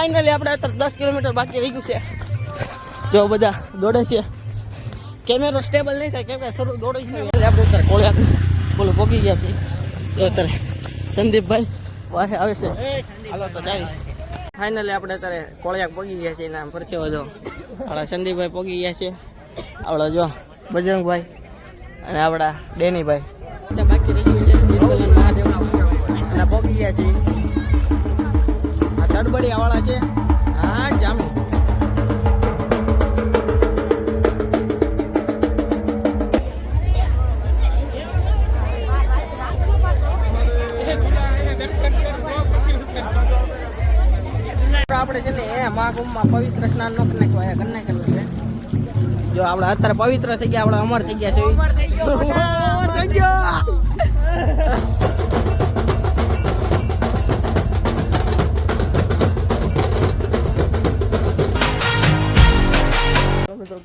Finally આપણે અત્યારે દસ કિલોમીટર બાકી રહી ગયું છે. જો બધા દોડે છે. કેમેરો સ્ટેબલ નહીં થાય કેમ કે શરૂ દોડે છે આપણે અત્યારે કોળિયા બોલો પોગી ગયા છે જો અત્યારે સંદીપભાઈ વાહે આવે છે. હાલો તો જાવી ફાઇનલી આપણે અત્યારે કોળિયા પોગી ગયા છે એના પરચેવા જો આપણા સંદીપભાઈ પોગી ગયા છે. આપણા જો બજરંગભાઈ અને આપણા ડેનીભાઈ. બાકી રહી ગયું છે. મહાદેવ. પોગી ગયા છે આ તડબડિયા વાળા છે. હા, જામી. આપણે છે ને એ મહાકુંભમાં પવિત્ર સ્નાન નો કરી નાખ્યું છે. જો આપણે અત્યારે પવિત્ર થઈ ગયા, આપણે અમર થઈ ગયા છે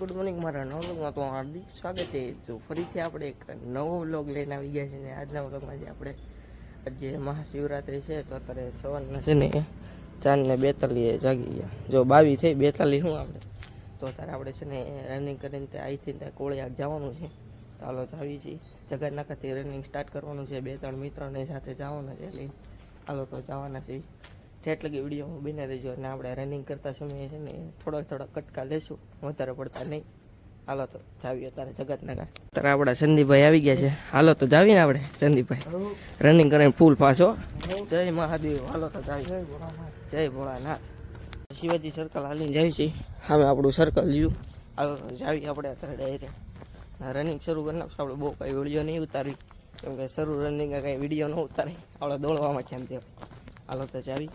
ગુડ મોર્નિંગ. મારા નવા વ્લોગમાં તો હાર્દિક સ્વાગત છે. તો ફરીથી આપણે એક નવો વ્લોગ લઈને આવી ગયા છે ને આજના વ્લોગમાં જે આપણે આજે મહાશિવરાત્રિ છે તો અત્યારે સવારના છે ને ચાંદને બેતાલીએ જાગી ગયા. જો બાવી થઈ, બેતાલીસ શું આપણે. તો અત્યારે આપણે છે ને રનિંગ કરીને ત્યાં અહીંથી ત્યાં કોળિયા જવાનું છે. હાલો જાવી છીએ. જગન્નાથથી રનિંગ સ્ટાર્ટ કરવાનું છે. બે ત્રણ મિત્રોને સાથે જવાના છે એટલે ચાલો તો જવાના છે ઠેઠ લગી વિડીયોમાં બને રહેજો. અને આપણે રનિંગ કરતા સમયે છે ને, થોડાક થોડાક કટકા લેશું. વધારે પડતા નહીં. હાલો તો જાવી અત્યારે જગતનગર. અત્યારે આપણા સંદીપભાઈ આવી ગયા છે. હાલો તો જાવી ને આપણે, સંદીપભાઈ. રનિંગ કરીને ફૂલ પાછો. જય મહાદેવ. હાલો તો જાવી જય ભોળાનાથ. શિવાજી સર્કલ હાલીને જાય છે. હવે આપણું સર્કલ લીધું હાલો તો જાવી આપણે અત્યારે ડાયરેક્ટ રનિંગ શરૂ કરી નાખશું. આપણે બહુ કાંઈ વીડિયો નહીં ઉતારવી કેમ કે શરૂ રનિંગ કાંઈ વીડિયો ન ઉતારે આપણે દોડવામાં એમ તે હાલો તો જાવી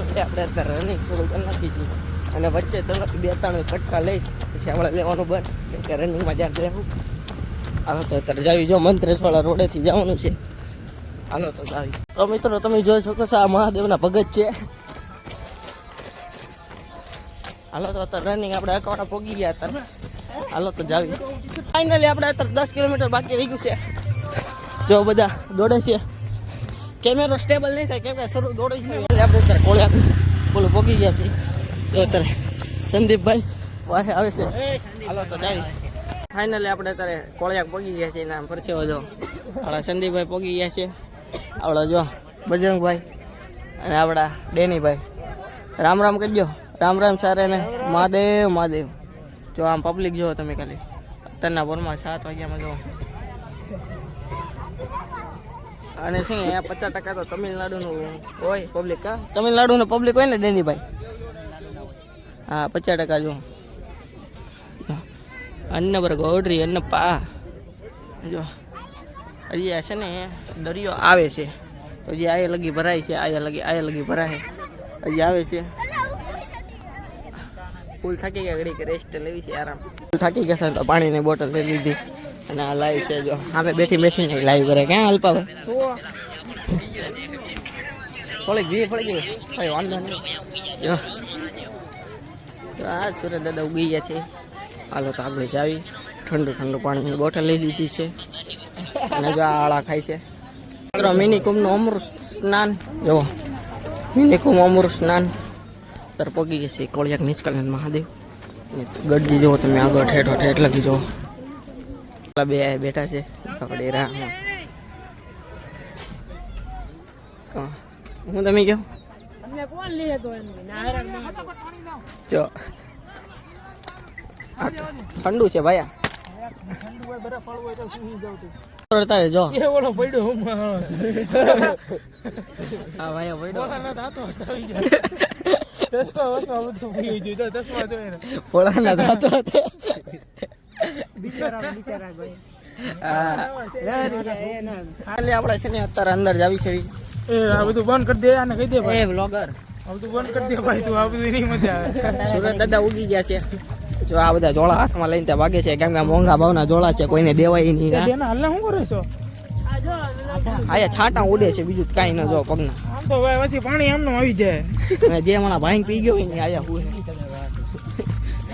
એટલે આપણે અત્યારે રનિંગ શરૂ કરી નાખીશું અને વચ્ચે ત્રણ બે ત્રણ કટકા લઈશ પછી આપણે લેવાનું બંધ કેમ કે રનિંગમાં જ્યાં રહેવું હાલો તો અત્યારે જાવી જો મંત્રેશવાળા રોડેથી જવાનું છે હાલો તો જાવી તો મિત્રો તમે જોઈ શકો છો. આ મહાદેવના ભગત છે હાલો તો અત્યારે રનિંગ આપણે અકવાડા પોગી ગયા અત્યારે હાલો તો જાવી. ફાઇનલી આપણે અત્યારે દસ કિલોમીટર બાકી રહી ગયું છે જો બધા દોડે છે કેમેરો સ્ટેબલ નહીં થાય, કેમ કે શરૂ દોડે જ એટલે આપણે અત્યારે કોળિયા બોલો, પોગી ગયા છે. તો અત્યારે સંદીપભાઈ વાહે આવે છે. હાલો, તો જાવી ફાઇનલી આપણે અત્યારે કોળિયાક પોગી ગયા છે, એના પરચેવા જો. આપણા સંદીપભાઈ પોગી ગયા છે. આપણા જો, બજરંગભાઈ અને આપણા ડેનીભાઈ. રામ રામ કરજો રામ રામ સારે ને મહાદેવ મહાદેવ. જો, આમ પબ્લિક જુઓ તમે ખાલી. અત્યારના ભોરમાં સાત વાગ્યામાં જો. અને છે ને અહીંયા પચાસ ટકા તો તમિલનાડુનું હોય પબ્લિક હા? તમિલનાડુનું પબ્લિક હોય ને, ડેનીભાઈ? હા, પચાસ ટકા જો. અન્ન પર ગોડરી અન્ન પા જો આ છે ને, દરિયો આવે છે. તો હજી આયા લગી ભરાય છે, આયા લગી આયા લગી ભરાય. હજી આવે છે. ફૂલ થાકી ગયા, ઘડીક રેસ્ટ લેવી છે, આરામ. ફૂલ થાકી ગયા તો પાણીની બોટલ લઈ લીધી. અને આ લાઈવ છે જો. અમે બેઠી બેઠી લાઈવ કરે. ક્યાં અલ્પા ફળી ગઈ, પડી ગઈ. કઈ વાંધો નહીં. જો. આ સુરત દાદા ઉગી ગયા છે. હાલો તો આપણે જાવી. ઠંડુ ઠંડુ પાણીની બોટલ લઈ લીધી છે. અને જો આ આળા ખાય છે. મિત્રો મિની કુંભનું અમૃત સ્નાન. જો. મિની કુંભ અમૃત સ્નાન. તર પગી ગયા છે. કોળિયાક નિષ્કલન મહાદેવ. ગઢજી જુઓ તમે આગળ ઠેઠો ઠેઠ લગી જુઓ. બે બેઠા છે. આપણે રાહમાં હું તમે કહો. જો. ઠંડુ છે ભાઈ જો ઓલો પડ્યો હું હા ભાઈ પડ્યો. ચશ્મા વસમા બધું પી ગયું. ચશ્મા જોઈએ ને દાંતો હતા. બિચારા બિચારા ભાઈ હા ખાલી આપણે છે ને અત્યારે અંદર જ આવી છે. એ આ બધું બંધ કરી દે આને કહી દે ભાઈ. એ બ્લોગર આ બધું બંધ કરી દે ભાઈ તું આ બધું નહીં મજા આવે. સુરત દાદા ઉગી ગયા છે. જો આ બધા જોડા હાથમાં લઈને ત્યાં વાગે છે. કેમ કે મોંઘા ભાવના જોડા છે કોઈને દેવાય નહીં. હાલને શું કરો છો? આયા છાંટા ઉડે છે બીજું કાઈ ન જો પગના. આમ તો ભાઈ પછી પાણી એમનું આવી જાય. અને જે હમણાં ભાઈ પી ગયો હોય ને આયા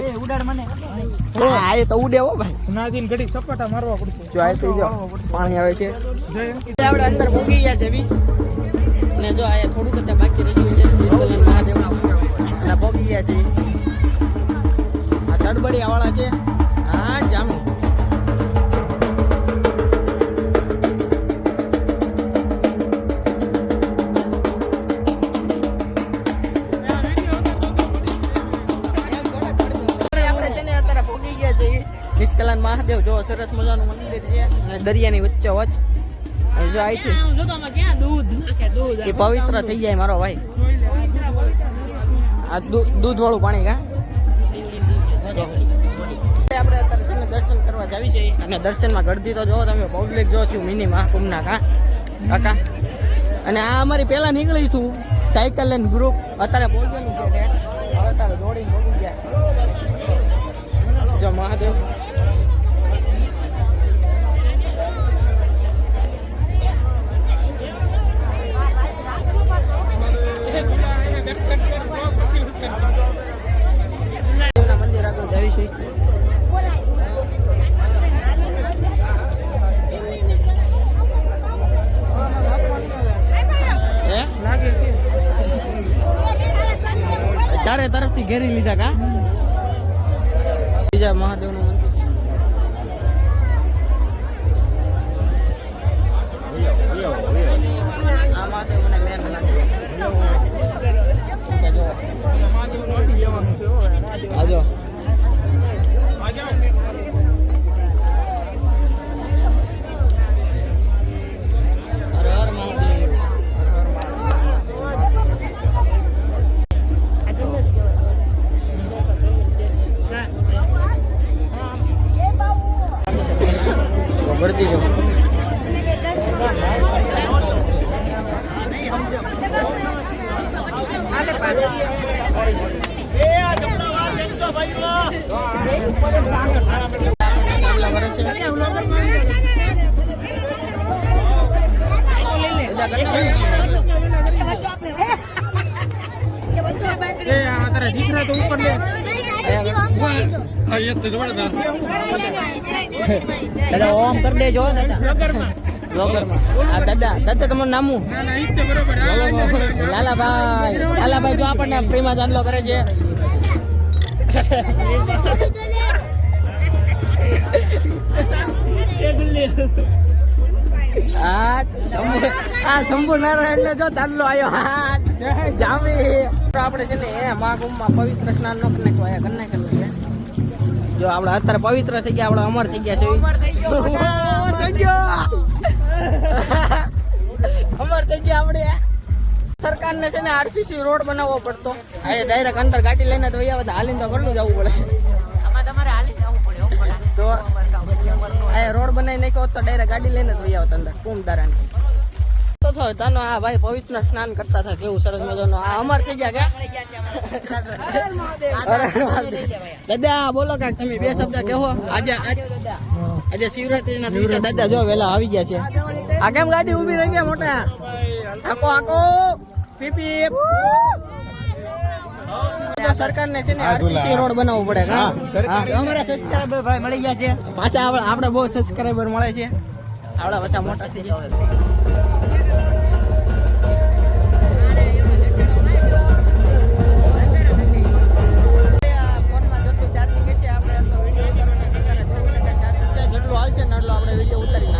એ ઉડાડ મને. હા તો ઉડે ભાઈ. ઘડી સપાટા મારવા પડશે. પાણી આવે છે. આપણે અંદર ભૂગી ગયા છે બી. ને જો આ થોડુંક જ બાકી રહી છે. વિશ્વલન મહાદેવ ગયા છે. આ તડબડિયા છે. સરસ મજાનું મંદિર છે. અને દરિયાની વચ્ચે વચ. જો આવી છે. એ પવિત્ર થઈ જાય મારો ભાઈ. આ દૂધ વાળું પાણી કા? આપણે અત્યારે છે દર્શન કરવા જાવી છે. અને દર્શનમાં ગળદી તો જોવો તમે પબ્લિક જો છું મિની મહાકુંભના કા? કાકા? અને આ અમારી પહેલાં નીકળી છું. સાયકલ લઈને ગ્રુપ અત્યારે પહોંચેલું છે. હવે અત્યારે દોડીને પહોંચી ગયા. જો મહાદેવ. મહાદેવના મંદિર આગળ જાવી છે હે? લાગે છે ચારે તરફથી ઘેરી લીધા કા? બીજા મહાદેવનું મંદિર. કેટલા વર્ષ છે? લે જીથરા તો ઉપર લે. દાદા ઓમ કરી દેજો દાદા. બ્લોગરમાં. આ દાદા દાદા તમારું નામું લાલાભાઈ. લાલાભાઈ. જો આપણને પ્રેમા ચાંદલો કરે છે. આ શંભુ- નારાયણ જો તાંડલો આવ્યો હા જામી. આપણે છે ને મહાકુંભમાં પવિત્ર સ્નાન નો કરી નાખ્યું અહીંયા કરી છે. જો આપણે અત્યારે પવિત્ર થઈ ગયા આપણે અમર થઈ ગયા છે. અમર થઈ ગયો. અમર જગ્યા આપણે સરકારને છે ને આરસીસી રોડ બનાવવો પડતો. આ ડાયરેક્ટ અંદર ગાડી લઈને તો બધા. હાલીને તો ઘરનું જવું પડે. તો આ રોડ બનાવી નાખ્યો તો ડાયરેક્ટ ગાડી લઈને જ વૈયા અંદર. કુંભ દારાની હતો થયો આ ભાઈ પવિત્ર સ્નાન કરતા હતા કેવું સરસ મજાનું. આ અમર થઈ ગયા કે દાદા બોલો કાક તમે બે શબ્દ કહો. આજે આજે આજે શિવરાત્રીના દિવસે દાદા જો વેલા આવી ગયા છે. આ કેમ ગાડી ઊભી રહી ગયા મોટા? આકો આકો પીપી. સરકારને છે ને આરસીસી રોડ બનાવવો પડે હા અમારા સબસ્ક્રાઇબર ભાઈ મળી ગયા છે. પાછા આપણે બહુ સબસ્ક્રાઇબર મળે છે. આપણા પાછા મોટા થઈ ગયા. હાલશે ને એટલો આપણે વીડિયો ઉતારી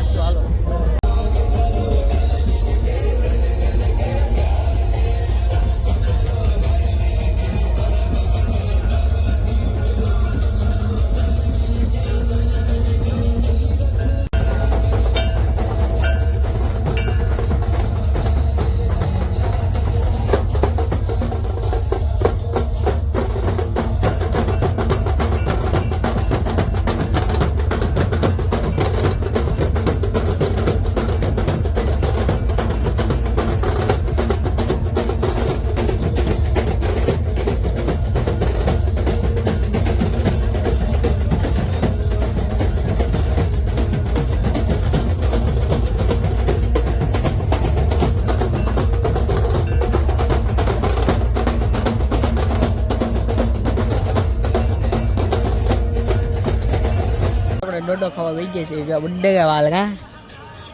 આપણે ડોડો ખાવા વહી ગયા છે જો બુડ્ડે કે વાલ કા?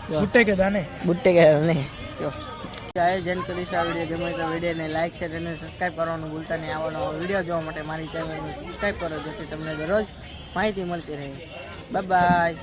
બુટ્ટે કે દાને? બુટ્ટે કે નહીં જો. જય જન કરી આ વીડિયો ગમે તો વિડીયોને લાઈક શેર અને સબસ્ક્રાઈબ કરવાનું ભૂલતા નહીં. આવવાનો વીડિયો જોવા માટે મારી ચેનલને સબસ્ક્રાઈબ કરો જેથી તમને દરરોજ માહિતી મળતી રહે. Bye bye